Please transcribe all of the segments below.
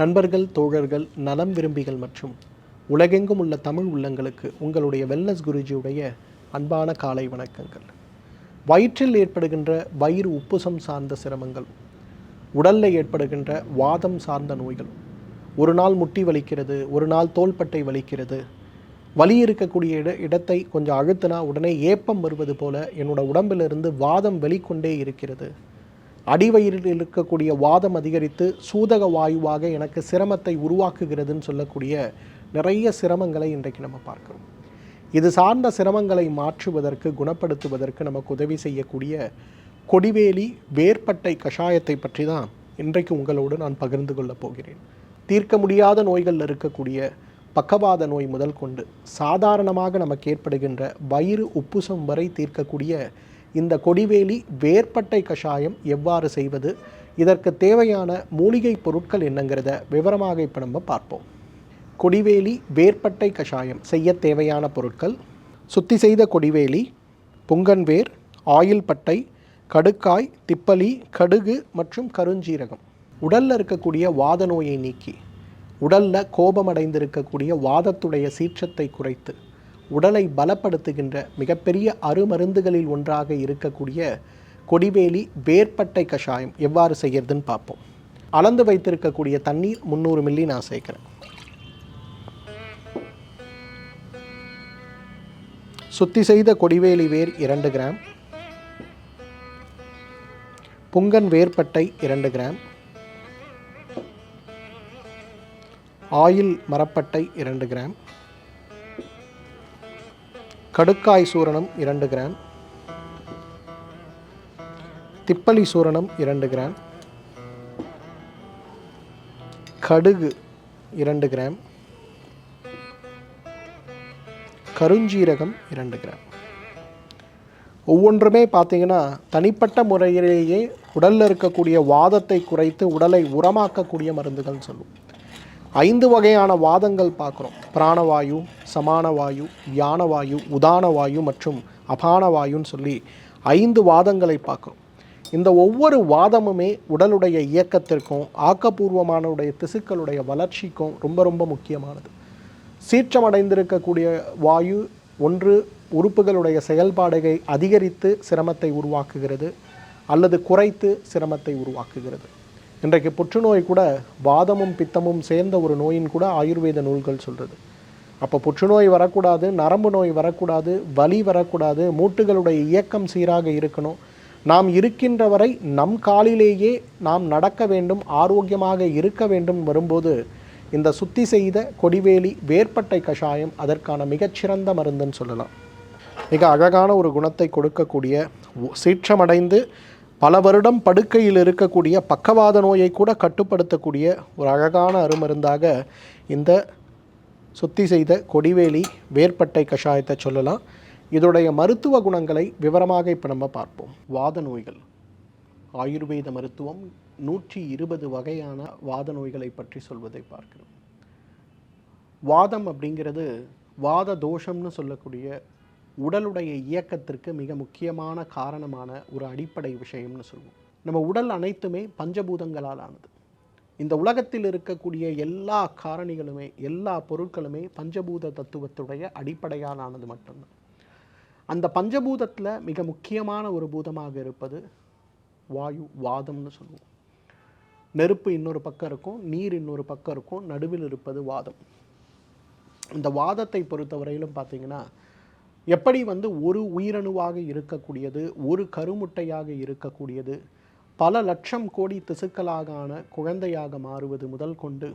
நண்பர்கள் தோழர்கள் நலம் விரும்பிகள் மற்றும் உலகெங்கும் உள்ள தமிழ் உள்ளங்களுக்கு உங்களுடைய வெல்னஸ் குருஜியுடைய அன்பான காலை வணக்கங்கள். வயிற்றில் ஏற்படுகின்ற வயிறு உப்புசம் சார்ந்த சிரமங்கள் உடலில் ஏற்படுகின்ற வாதம் சார்ந்த நோய்கள் ஒரு நாள் முட்டி வலிக்கிறது ஒரு நாள் தோள்பட்டை வலிக்கிறது வலி இருக்கக்கூடிய இட இடத்தை கொஞ்சம் அழுத்தினா உடனே ஏப்பம் வருவது போல என்னோட உடம்பிலிருந்து வாதம் வெளிக்கொண்டே இருக்கிறது. அடிவயிறில் இருக்கக்கூடிய வாதம் அதிகரித்து சூதக வாயுவாக எனக்கு சிரமத்தை உருவாக்குகிறதுன்னு சொல்லக்கூடிய நிறைய சிரமங்களை இன்றைக்கு நம்ம பார்க்கிறோம். இது சார்ந்த சிரமங்களை மாற்றுவதற்கு குணப்படுத்துவதற்கு நமக்கு உதவி செய்யக்கூடிய கொடிவேலி வேர்பட்டை கஷாயத்தை பற்றி தான் இன்றைக்கு உங்களோடு நான் பகிர்ந்து கொள்ளப் போகிறேன். தீர்க்க முடியாத நோய்களில் இருக்கக்கூடிய பக்கவாத நோய் முதல் கொண்டு சாதாரணமாக நமக்கு ஏற்படுகின்ற வயிறு உப்புசம் வரை தீர்க்கக்கூடிய இந்த கொடிவேலி வேர்பட்டை கஷாயம் எவ்வாறு செய்வது? இதற்கு தேவையான மூலிகை பொருட்கள் என்னங்கிறத விவரமாக இப்போ நம்ம பார்ப்போம். கொடிவேலி வேர்பட்டை கஷாயம் செய்ய தேவையான பொருட்கள் சுத்தி செய்த கொடிவேலி புங்கன் வேர் ஆயில் பட்டை கடுக்காய் திப்பலி கடுகு மற்றும் கருஞ்சீரகம். உடலில் இருக்கக்கூடிய வாத நோயை நீக்கி உடலில் கோபமடைந்திருக்கக்கூடிய வாதத்துடைய சீற்றத்தை குறைத்து உடலை பலப்படுத்துகின்ற மிகப்பெரிய அருமருந்துகளில் ஒன்றாக இருக்கக்கூடிய கொடிவேலி வேர்பட்டை கஷாயம் எவ்வாறு செய்யறதுன்னு பார்ப்போம். அளந்து வைத்திருக்கக்கூடிய தண்ணீர் முந்நூறு மில்லி நான் சேர்க்குறேன். சுத்தி செய்த கொடிவேலி வேர் இரண்டு கிராம். புங்கன் வேர்பட்டை இரண்டு கிராம். ஆயில் மரப்பட்டை இரண்டு கிராம். கடுக்காய் சூரணம் இரண்டு கிராம். திப்பலி சூரணம் இரண்டு கிராம். கடுகு இரண்டு கிராம். கருஞ்சீரகம் இரண்டு கிராம். ஒவ்வொன்றுமே பார்த்தீங்கன்னா தனிப்பட்ட முறையிலேயே உடலில் இருக்கக்கூடிய வாதத்தை குறைத்து உடலை உரமாக்கக்கூடிய மருந்துகள் சொல்லுவோம். ஐந்து வகையான வாதங்கள் பார்க்குறோம். பிராணவாயு சமானவாயு யானவாயு உதானவாயு மற்றும் அபானவாயுன்னு சொல்லி ஐந்து வாதங்களை பார்க்குறோம். இந்த ஒவ்வொரு வாதமுமே உடலுடைய இயக்கத்திற்கும் ஆக்கப்பூர்வமானவுடைய திசுக்களுடைய வளர்ச்சிக்கும் ரொம்ப ரொம்ப முக்கியமானது. சீற்றமடைந்திருக்கக்கூடிய வாயு ஒன்று உறுப்புகளுடைய செயல்பாடுகளை அதிகரித்து சிரமத்தை உருவாக்குகிறது அல்லது குறைத்து சிரமத்தை உருவாக்குகிறது. இன்றைக்கு புற்றுநோய் கூட வாதமும் பித்தமும் சேர்ந்த ஒரு நோயின் கூட ஆயுர்வேத நூல்கள் சொல்கிறது அப்போ புற்றுநோய் வரக்கூடாது நரம்பு நோய் வரக்கூடாது வலி வரக்கூடாது மூட்டுகளுடைய இயக்கம் சீராக இருக்கணும். நாம் இருக்கின்ற வரை நம் காலிலேயே நாம் நடக்க வேண்டும் ஆரோக்கியமாக இருக்க வேண்டும் வரும்போது இந்த சுத்தி செய்த கொடிவேலி வேர்ப்பட்டை கஷாயம் அதற்கான மிகச்சிறந்த மருந்துன்னு சொல்லலாம். மிக அழகான ஒரு குணத்தை கொடுக்கக்கூடிய சீற்றமடைந்து பல வருடம் படுக்கையில் இருக்கக்கூடிய பக்கவாத நோயை கூட கட்டுப்படுத்தக்கூடிய ஒரு அழகான அருமருந்தாக இந்த சுத்தி செய்த கொடிவேலி வேர்பட்டை கஷாயத்தை சொல்லலாம். இதோடைய மருத்துவ குணங்களை விவரமாக இப்போ நம்ம பார்ப்போம். வாத நோய்கள். ஆயுர்வேத மருத்துவம் நூற்றி இருபது வகையான வாத நோய்களை பற்றி சொல்வதை பார்க்கிறோம். வாதம் அப்படிங்கிறது வாத தோஷம்னு சொல்லக்கூடிய உடலுடைய இயக்கத்திற்கு மிக முக்கியமான காரணமான ஒரு அடிப்படை விஷயம்னு சொல்லுவோம். நம்ம உடல் அனைத்துமே பஞ்சபூதங்களால் ஆனது. இந்த உலகத்தில் இருக்கக்கூடிய எல்லா காரணிகளுமே எல்லா பொருட்களுமே பஞ்சபூத தத்துவத்துடைய அடிப்படையால் ஆனது மட்டும்தான். அந்த பஞ்சபூதத்தில் மிக முக்கியமான ஒரு பூதமாக இருப்பது வாயு வாதம்னு சொல்லுவோம். நெருப்பு இன்னொரு பக்கம் இருக்கும் நீர் இன்னொரு பக்கம் இருக்கும் நடுவில் இருப்பது வாதம். இந்த வாதத்தை பொறுத்தவரையிலும் பார்த்தீங்கன்னா எப்படி வந்து ஒரு உயிரணுவாக இருக்கக்கூடியது ஒரு கருமுட்டையாக இருக்கக்கூடியது பல லட்சம் கோடி திசுக்களாகான குழந்தையாக மாறுவது முதல் கொண்டு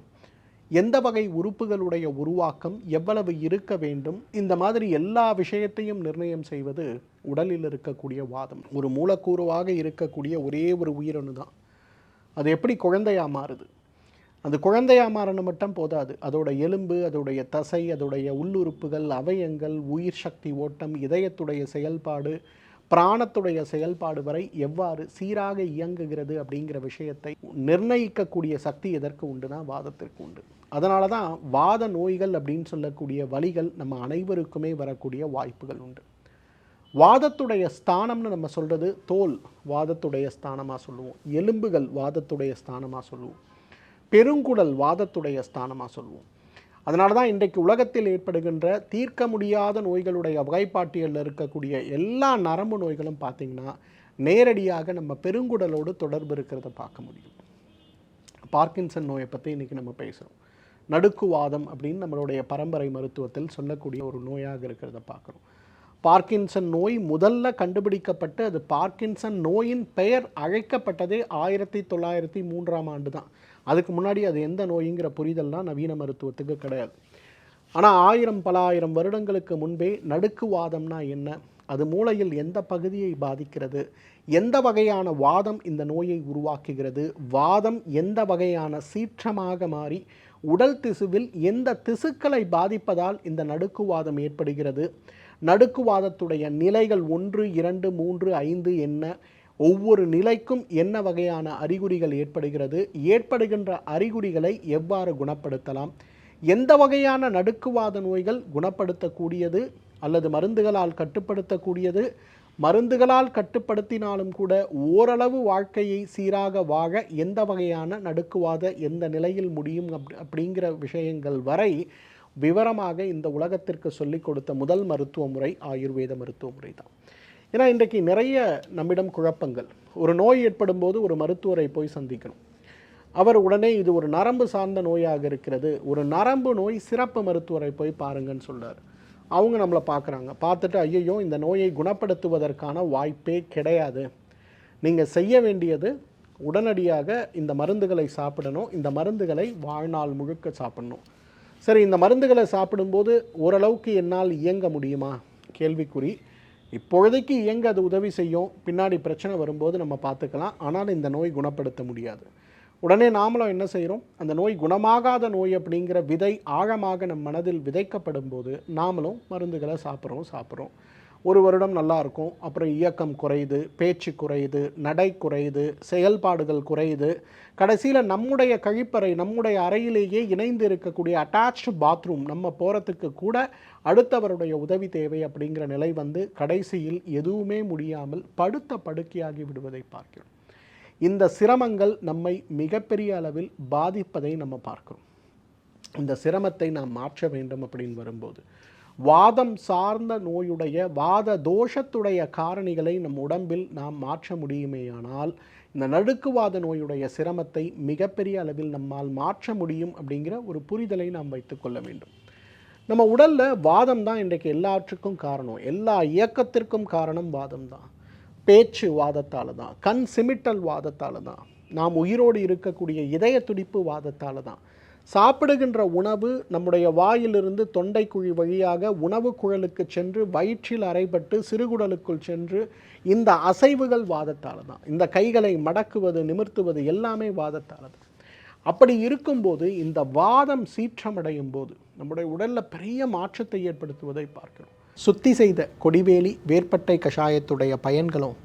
எந்த வகை உறுப்புகளுடைய உருவாக்கம் எவ்வளவு இருக்க வேண்டும் இந்த மாதிரி எல்லா விஷயத்தையும் நிர்ணயம் செய்வது உடலில் இருக்கக்கூடிய வாதம். ஒரு மூலக்கூறுவாக இருக்கக்கூடிய ஒரே ஒரு உயிரணு தான் அது எப்படி குழந்தையாக மாறுது? அது குழந்தையா மாறணும் மட்டும் போதாது. அதோட எலும்பு அதோடைய தசை அதோடைய உள்ளுறுப்புகள் அவயங்கள் உயிர் சக்தி ஓட்டம் இதயத்துடைய செயல்பாடு பிராணத்துடைய செயல்பாடு வரை எவ்வாறு சீராக இயங்குகிறது அப்படிங்கிற விஷயத்தை நிர்ணயிக்கக்கூடிய சக்தி எதற்கு உண்டுனா வாதத்திற்கு உண்டு. அதனால தான் வாத நோய்கள் அப்படின்னு சொல்லக்கூடிய வழிகள் நம்ம அனைவருக்குமே வரக்கூடிய வாய்ப்புகள் உண்டு. வாதத்துடைய ஸ்தானம்னு நம்ம சொல்கிறது தோல் வாதத்துடைய ஸ்தானமாக சொல்லுவோம். எலும்புகள் வாதத்துடைய ஸ்தானமாக சொல்லுவோம். பெருங்குடல் வாதத்துடைய ஸ்தானமாக சொல்லுவோம் அதனால தான் இன்றைக்கு உலகத்தில் ஏற்படுகின்ற தீர்க்க முடியாத நோய்களுடைய வகைப்பாட்டியலில் இருக்கக்கூடிய எல்லா நரம்பு நோய்களும் பார்த்திங்கன்னா நேரடியாக நம்ம பெருங்குடலோடு தொடர்பு இருக்கிறத பார்க்க முடியும். பார்க்கின்சன் நோயை பற்றி இன்றைக்கி நம்ம பேசுகிறோம் நடுக்குவாதம் அப்படின்னு நம்மளுடைய பரம்பரை மருத்துவத்தில் சொல்லக்கூடிய ஒரு நோயாக இருக்கிறத பார்க்குறோம். பார்க்கின்சன் நோய் முதல்ல கண்டுபிடிக்கப்பட்டு அது பார்க்கின்சன் நோயின் பெயர் அழைக்கப்பட்டதே ஆயிரத்தி தொள்ளாயிரத்தி மூன்றாம் ஆண்டு தான் அதுக்கு முன்னாடி அது எந்த நோய்ங்கிற புரிதல்லாம் நவீன மருத்துவத்துக்கு கிடையாது. ஆனால் ஆயிரம் பல ஆயிரம் வருடங்களுக்கு முன்பே நடுக்குவாதம்னா என்ன? அது மூளையில் எந்த பகுதியை பாதிக்கிறது? எந்த வகையான வாதம் இந்த நோயை உருவாக்குகிறது? வாதம் எந்த வகையான சீற்றமாக மாறி உடல் திசுவில் எந்த திசுக்களை பாதிப்பதால் இந்த நடுக்குவாதம் ஏற்படுகிறது? நடுக்குவாதத்துடைய நிலைகள் ஒன்று இரண்டு மூன்று ஐந்து என்ன? ஒவ்வொரு நிலைக்கும் என்ன வகையான அறிகுறிகள் ஏற்படுகிறது? ஏற்படுகின்ற அறிகுறிகளை எவ்வாறு குணப்படுத்தலாம்? எந்த வகையான நடுக்குவாத நோய்கள் குணப்படுத்தக்கூடியது அல்லது மருந்துகளால் கட்டுப்படுத்தக்கூடியது? மருந்துகளால் கட்டுப்படுத்தினாலும் கூட ஓரளவு வாழ்க்கையை சீராக வாழ எந்த வகையான நடுக்குவாத எந்த நிலையில் முடியும் அப் அப்படிங்கிற விஷயங்கள் வரை விவரமாக இந்த உலகத்திற்கு சொல்லிக் கொடுத்த முதல் மருத்துவ முறை ஆயுர்வேத மருத்துவ முறை தான். ஏன்னா இன்றைக்கு நிறைய நம்மிடம் குழப்பங்கள். ஒரு நோய் ஏற்படும் போது ஒரு மருத்துவரை போய் சந்திக்கணும். அவர் உடனே இது ஒரு நரம்பு சார்ந்த நோயாக இருக்கிறது. ஒரு நரம்பு நோய் சிறப்பு மருத்துவரை போய் பாருங்கன்னு சொல்கிறார் அவங்க நம்மளை பார்க்குறாங்க. பார்த்துட்டு ஐயோ இந்த நோயை குணப்படுத்துவதற்கான வாய்ப்பே கிடையாது. நீங்கள் செய்ய வேண்டியது உடனடியாக இந்த மருந்துகளை சாப்பிடணும். இந்த மருந்துகளை வாழ்நாள் முழுக்க சாப்பிடணும். சரி இந்த மருந்துகளை சாப்பிடும்போது ஓரளவுக்கு என்னால் இயங்க முடியுமா? கேள்விக்குறி. இப்பொழுதைக்கு இயங்க அது உதவி செய்யும். பின்னாடி பிரச்சனை வரும்போது நம்ம பார்த்துக்கலாம். ஆனால் இந்த நோய் குணப்படுத்த முடியாது. உடனே நாமளும் என்ன செய்கிறோம்? அந்த நோய் குணமாகாத நோய் அப்படிங்கிற விதை ஆழமாக நம் மனதில் விதைக்கப்படும் போது நாமளும் மருந்துகளை சாப்பிட்றோம் சாப்பிட்றோம். ஒரு வருடம் நல்லா இருக்கும். அப்புறம் இயக்கம் குறையுது பேச்சு குறையுது நடை குறையுது செயல்பாடுகள் குறையுது. கடைசியில் நம்முடைய கழிப்பறை நம்முடைய அறையிலேயே இணைந்து இருக்கக்கூடிய அட்டாச்சு பாத்ரூம் நம்ம போகிறதுக்கு கூட அடுத்தவருடைய உதவி தேவை அப்படிங்கிற நிலை வந்து கடைசியில் எதுவுமே முடியாமல் படுத்த படுக்கையாகி விடுவதை பார்க்கிறோம். இந்த சிரமங்கள் நம்மை மிகப்பெரிய அளவில் பாதிப்பதை நம்ம பார்க்கிறோம். இந்த சிரமத்தை நாம் மாற்ற வேண்டும் அப்படின்னு வரும்போது வாதம் சார்ந்த நோயுடைய வாத தோஷத்துடைய காரணிகளை நம் உடம்பில் நாம் மாற்ற முடியுமேயானால் இந்த நடுக்குவாத நோயுடைய சிரமத்தை மிகப்பெரிய அளவில் நம்மால் மாற்ற முடியும் அப்படிங்கிற ஒரு புரிதலை நாம் வைத்துக்கொள்ள வேண்டும். நம்ம உடலில் வாதம் தான் இன்றைக்கு எல்லாற்றுக்கும் காரணம். எல்லா இயக்கத்திற்கும் காரணம் வாதம் தான். பேச்சு வாதத்தால் தான். கண் சிமிட்டல் வாதத்தால் தான். நாம் உயிரோடு இருக்கக்கூடிய இதய துடிப்பு வாதத்தால் தான். சாப்பிடுகின்ற உணவு நம்முடைய வாயிலிருந்து தொண்டைக்குழி வழியாக உணவு குழலுக்கு சென்று வயிற்றில் அறைபட்டு சிறுகுடலுக்குள் சென்று இந்த அசைவுகள் வாதத்தால் தான் இந்த கைகளை மடக்குவது நிமிர்த்துவது எல்லாமே வாதத்தால் தான் அப்படி இருக்கும்போது இந்த வாதம் சீற்றமடையும் போது நம்முடைய உடலில் பெரிய மாற்றத்தை ஏற்படுத்துவதை பார்க்கிறோம். சுத்தி செய்த கொடிவேலி வேற்பட்டை கஷாயத்துடைய பயன்களும்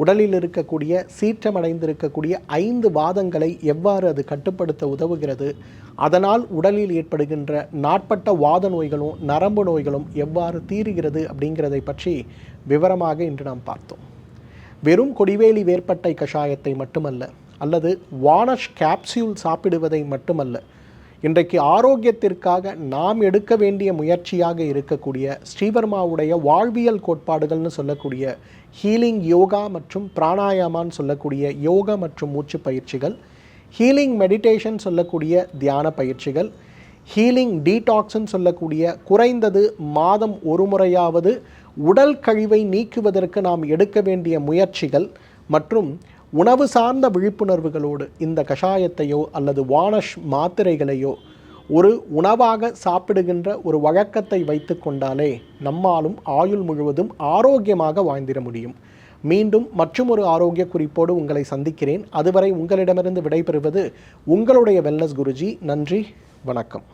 உடலில் இருக்கக்கூடிய சீற்றமடைந்திருக்கக்கூடிய ஐந்து வாதங்களை எவ்வாறு அது கட்டுப்படுத்த உதவுகிறது? அதனால் உடலில் ஏற்படுகின்ற நாட்பட்ட வாத நோய்களும் நரம்பு நோய்களும் எவ்வாறு தீருகிறது அப்படிங்கிறதை பற்றி விவரமாக இன்று நாம் பார்த்தோம். வெறும் கொடிவேலி வேற்பட்டை கஷாயத்தை மட்டுமல்ல அல்லது வானஷ் கேப்சியூல் சாப்பிடுவதை மட்டுமல்ல இன்றைக்கு ஆரோக்கியத்திற்காக நாம் எடுக்க வேண்டிய முயற்சியாக இருக்கக்கூடிய ஸ்ரீவர்மாவுடைய வாழ்வியல் கோட்பாடுகள்னு சொல்லக்கூடிய ஹீலிங் யோகா மற்றும் பிராணாயாமான்னு சொல்லக்கூடிய யோகா மற்றும் மூச்சு பயிற்சிகள் ஹீலிங் மெடிடேஷன் சொல்லக்கூடிய தியான பயிற்சிகள் ஹீலிங் டீடாக்ஸ்ன்னு சொல்லக்கூடிய குறைந்தது மாதம் ஒரு முறையாவது உடல் கழிவை நீக்குவதற்கு நாம் எடுக்க வேண்டிய முயற்சிகள் மற்றும் உணவு சார்ந்த விழிப்புணர்வுகளோடு இந்த கஷாயத்தையோ அல்லது வானஷ் மாத்திரைகளையோ ஒரு உணவாக சாப்பிடுகின்ற ஒரு வழக்கத்தை வைத்து கொண்டாலே நம்மாலும் ஆயுள் முழுவதும் ஆரோக்கியமாக வாழ்ந்திட முடியும். மீண்டும் மற்றும் ஒரு ஆரோக்கிய குறிப்போடு உங்களை சந்திக்கிறேன். அதுவரை உங்களிடமிருந்து விடைபெறுவது உங்களுடைய வெல்னஸ் குருஜி. நன்றி வணக்கம்.